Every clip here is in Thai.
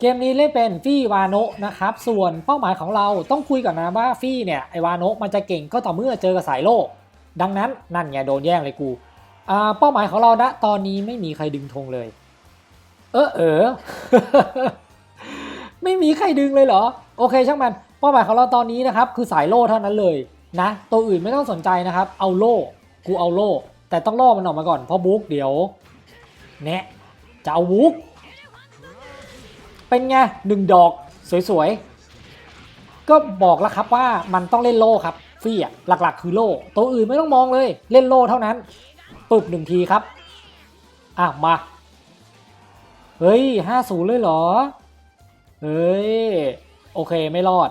เกมนี้เล่นเป็นฟี่วาโนะนะครับ ส่วนเป้าหมายของเราต้องคุยก่อนนะว่าฟี่เนี่ยไอวาโนะมันจะเก่งก็ต่อเมื่อเจอกับสายโลก ดังนั้นนั่นไงโดนแย่งเลยกูอ่าเป้าหมายของเราณตอนนี้ไม่มีใครดึงธงเลย เออเออไม่มีใครดึงเลยเหรอ โอเคช่างมัน เป้าหมายของเราตอนนี้นะครับ คือสายโล่เท่านั้นเลยนะ ตัวอื่นไม่ต้องสนใจนะครับ เอาโล่กูเอาโล่แต่ต้องล่อมันออกมาก่อนเพราะบุ๊กเดี๋ยวแนะจะเอาบุ๊ก เป็นไงหนึ่งดอกสวยๆ ก็บอกแล้วครับว่ามันต้องเล่นโล่ครับฟี่อะหลักๆ คือโล่ตัวอื่นไม่ต้องมองเลย เล่นโล่เท่านั้นปึบหนึ่งทีครับอะมา เฮ้ยห้าศูนย์เลยเหรอ เฮ้ย โอเคไม่รอด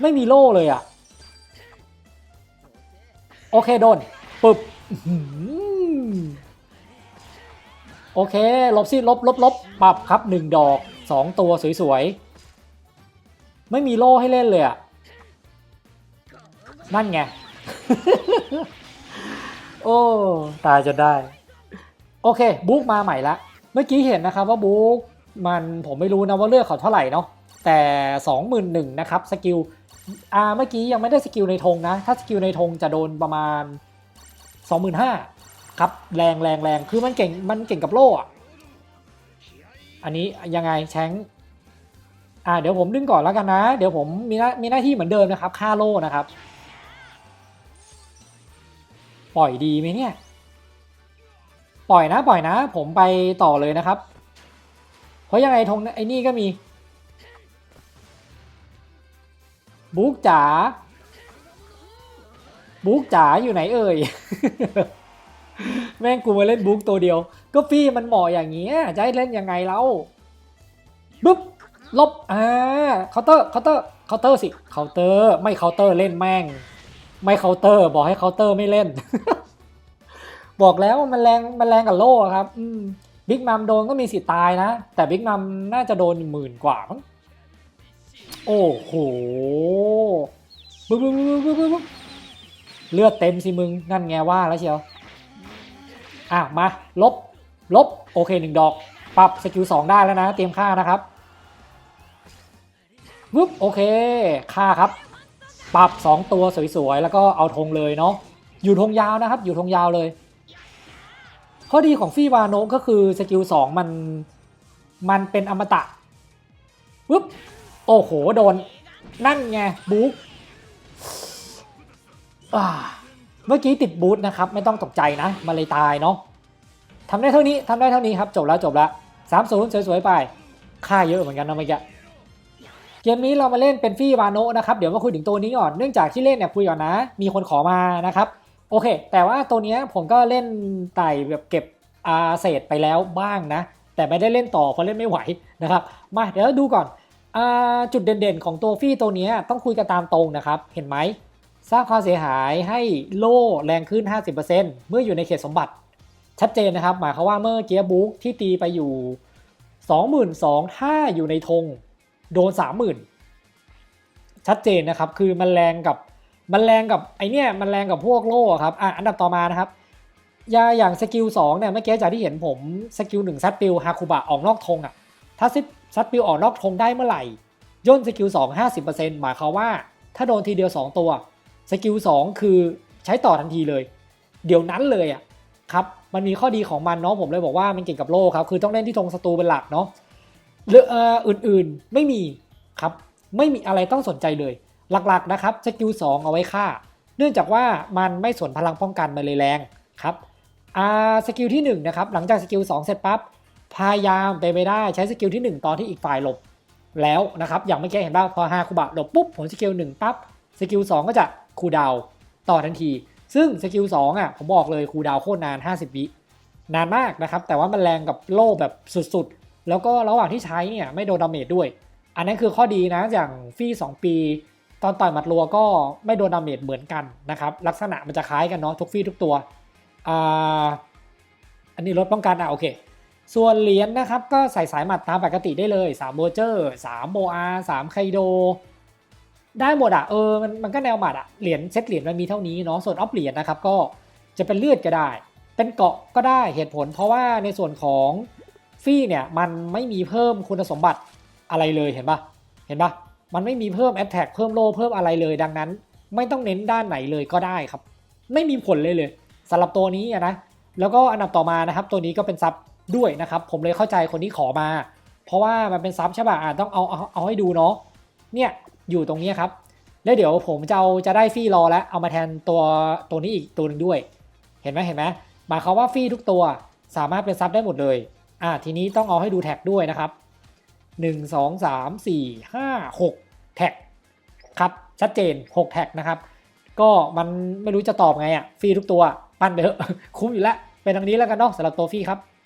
ไม่มีโล่เลยอะ่ะ โอเคโดนปึบโอเค ลบสิลบลบลบปรับครับหนึ่งดอก สองตัวสวยๆ ไม่มีโล่ให้เล่นเลยอะ่ะนั่นไง โอ้ ตายจะได้ โอเค บุ๊กมาใหม่ละ เมื่อกี้เห็นนะครับว่าบุ๊กมันผมไม่รู้นะว่าเลือกเขาเท่าไหร่เนาะแต่ 21,000นะครับสกิลอ่าเมื่อกี้ยังไม่ได้สกิลในธงนะ ถ้าสกิลในธงจะโดนประมาณ 25,000ครับแรงแรงแรงคือมันเก่งมันเก่งกับโล่อะ อันนี้ยังไงแชงอ่าเดี๋ยวผมดึงก่อนแล้วกันนะ เดี๋ยวผมมีหน้ามีหน้าที่เหมือนเดิมนะครับค่าโล่นะครับ ปล่อยดีไหมเนี่ย ปล่อยนะปล่อยนะ ผมไปต่อเลยนะครับ เพราะยังไงธงไอ้นี่ก็มีบุ๊กจ๋าบุ๊กจ๋าอยู่ไหนเอ่ย แม่งกูมาเล่นบุ๊กตัวเดียว ก็ฟี่มันเหมาะอย่างเงี้ยจะให้เล่นยังไงเราบุ๊บลบอ่าเคาน์เตอร์เคาน์เตอร์เคาน์เตอร์สิเคาน์เตอร์ไม่เคาน์เตอร์เล่นแม่ง ไม่เคาน์เตอร์ บอกให้เคาน์เตอร์ไม่เล่น บอกแล้วมันแรงมันแรงกับโล่ครับบิ๊กมัมโดนก็มีสิทธิ์ตายนะ แต่บิ๊กมัมน่าจะโดนหมื่นกว่ามั้งโอ้โหบึ๊บบึ๊บบึ๊บบึ๊บบึ๊บเลือดเต็มสิมึงนั่นไงว่าแล้วเชียวอะมาลบ ลบโอเคหนึ่งดอก ปรับสกิลสองได้แล้วนะ เตรียมค่านะครับวึบโอเค ค่าครับ ปรับ 2 ตัวสวยๆ แล้วก็เอาธงเลยเนาะอยู่ธงยาวนะครับ อยู่ธงยาวเลย ข้อดีของฟี่วาโนก็คือสกิลสองมัน มันเป็นอมตะวึบโอ้โห โดน นั่นไงบุ๊กเมื่อกี้ติดบูทนะครับ ไม่ต้องตกใจนะ มาเลยตายเนาะ ทำได้เท่านี้ทำได้เท่านี้ครับจบแล้วจบแล้วสามศูนย์สวยๆไป ค่าเยอะเหมือนกันนะเมื่อกี้เกมนี้เรามาเล่นเป็นฟี่วานโนนะครับเดี๋ยวมาคุยถึงตัวนี้ก่อนเนื่องจากที่เล่นเนี่ยคุยก่อนนะ มีคนขอมานะครับโอเค แต่ว่าตัวนี้ผมก็เล่นไต่แบบเก็บอาเศษไปแล้วบ้างนะ แต่ไม่ได้เล่นต่อเพราะเล่นไม่ไหวนะครับมาเดี๋ยวดูก่อนอจุดเด่นๆของตัวฟี่ตัวนี้ต้องคุยกันตามตรงนะครับ เห็นไหมสร้างความเสียหายให้โล่แรงขึ้น 50%เมื่ออยู่ในเขตสมบัติ ชัดเจนนะครับ หมายความว่าเมื่อเกียร์บุ๊กที่ตีไปอยู่ 22,000ถ้าอยู่ในธงโดน 30,000 ชัดเจนนะครับ คือมันแรงกับมันแรงกับไอเนี้ยมันแรงกับพวกโล่อะครับอะอันดับต่อมานะครับยาอย่างสกิล2เนี่ยเมื่อกี้จากที่เห็นผมสกิล1ซัดปิวฮาคุบะออกนอกธงอะถ้าซัดปิวออกนอกธงได้เมื่อไหร่ย่นสกิล2 50%หมายความว่าถ้าโดนทีเดียว 2 ตัวสกิล2คือใช้ต่อทันทีเลย เดี๋ยวนั้นเลยอะครับ มันมีข้อดีของมันเนาะผมเลยบอกว่ามันเก่งกับโลครับคือต้องเล่นที่ธงศัตรูเป็นหลักเนาะเรืออื่นๆไม่มีครับไม่มีอะไรต้องสนใจเลย หลักๆนะครับสกิล2เอาไว้ฆ่า เนื่องจากว่ามันไม่สนพลังป้องกันมันเลยแรงครับอ่าสกิลที่1นะครับหลังจากสกิล2เสร็จปั๊บพยายามไปนไปได้ใช้สกิลที่ 1 ตอนที่อีกฝ่ายหลบแล้วนะครับอย่างเมื่อกี้เห็นป่ะพอฮาคุบะหลบปุ๊บผลสกิล1ปั๊บสกิล2ก็จะคูดาวต่อทันที ซึ่งสกิล2อะผมบอกเลยคูดาวโคตรนาน 50 วินานมากนะครับ แต่ว่ามันแรงกับโล่แบบสุดๆ แล้วก็ระหว่างที่ใช้เนี่ยไม่โดนดาเมจด้วย อันนั้นคือข้อดีนะอย่างฟี่ 2 ปี ตอนต่อยหมัดรัวก็ไม่โดนดาเมจเหมือนกันนะครับ ลักษณะมันจะคล้ายกันเนาะทุกฟี่ทุกตัวอ่าอันนี้ลดป้องกันอะโอเค ส่วนเหรียญนะครับก็ใส่สายหมัดตามปกติได้เลย3โบเจอร์3โบอา3ไคโด ได้หมดอะเออมันมันก็แนวหมัดอะเหรียญเซตเหรียญมันมีเท่านี้เนาะส่วนออฟเหรียญนะครับก็จะเป็นเลือดก็ได้ เป็นเกาะก็ได้เหตุผล เพราะว่าในส่วนของฟี่เนี่ยมันไม่มีเพิ่มคุณสมบัติอะไรเลยเห็นปะเห็นปะมันไม่มีเพิ่มแอตแทกเพิ่มโลเพิ่มอะไรเลยดังนั้น ไม่ต้องเน้นด้านไหนเลยก็ได้ครับ ไม่มีผลเลยเลยสำหรับตัวนี้นะแล้วก็อันดับต่อมานะครับ ตัวนี้ก็เป็นซับด้วยนะครับ ผมเลยเข้าใจคนที่ขอมา เพราะว่ามันเป็นซับใช่ป่ะอะต้องเอาเอาเอาให้ดูเนาะเนี่ย อยู่ตรงนี้ครับ แล้วเดี๋ยวผมจะเอาจะได้ฟรีรอแล้วเอามาแทนตัวตัวนี้อีกตัวหนึ่งด้วย เห็นไหมเห็นไหมหมายความว่าฟรีทุกตัวสามารถเป็นซับได้หมดเลย อะทีนี้ต้องเอาให้ดูแท็กด้วยนะครับ 1 2 3 4 5 6 แท็กครับชัดเจน 6 แท็กนะครับก็มันไม่รู้จะตอบไงอะฟรีทุกตัว ปั้นไปเถอะคุ้มอยู่แล้ว เป็นทางนี้แล้วกันเนาะสำหรับตัวฟรีครับ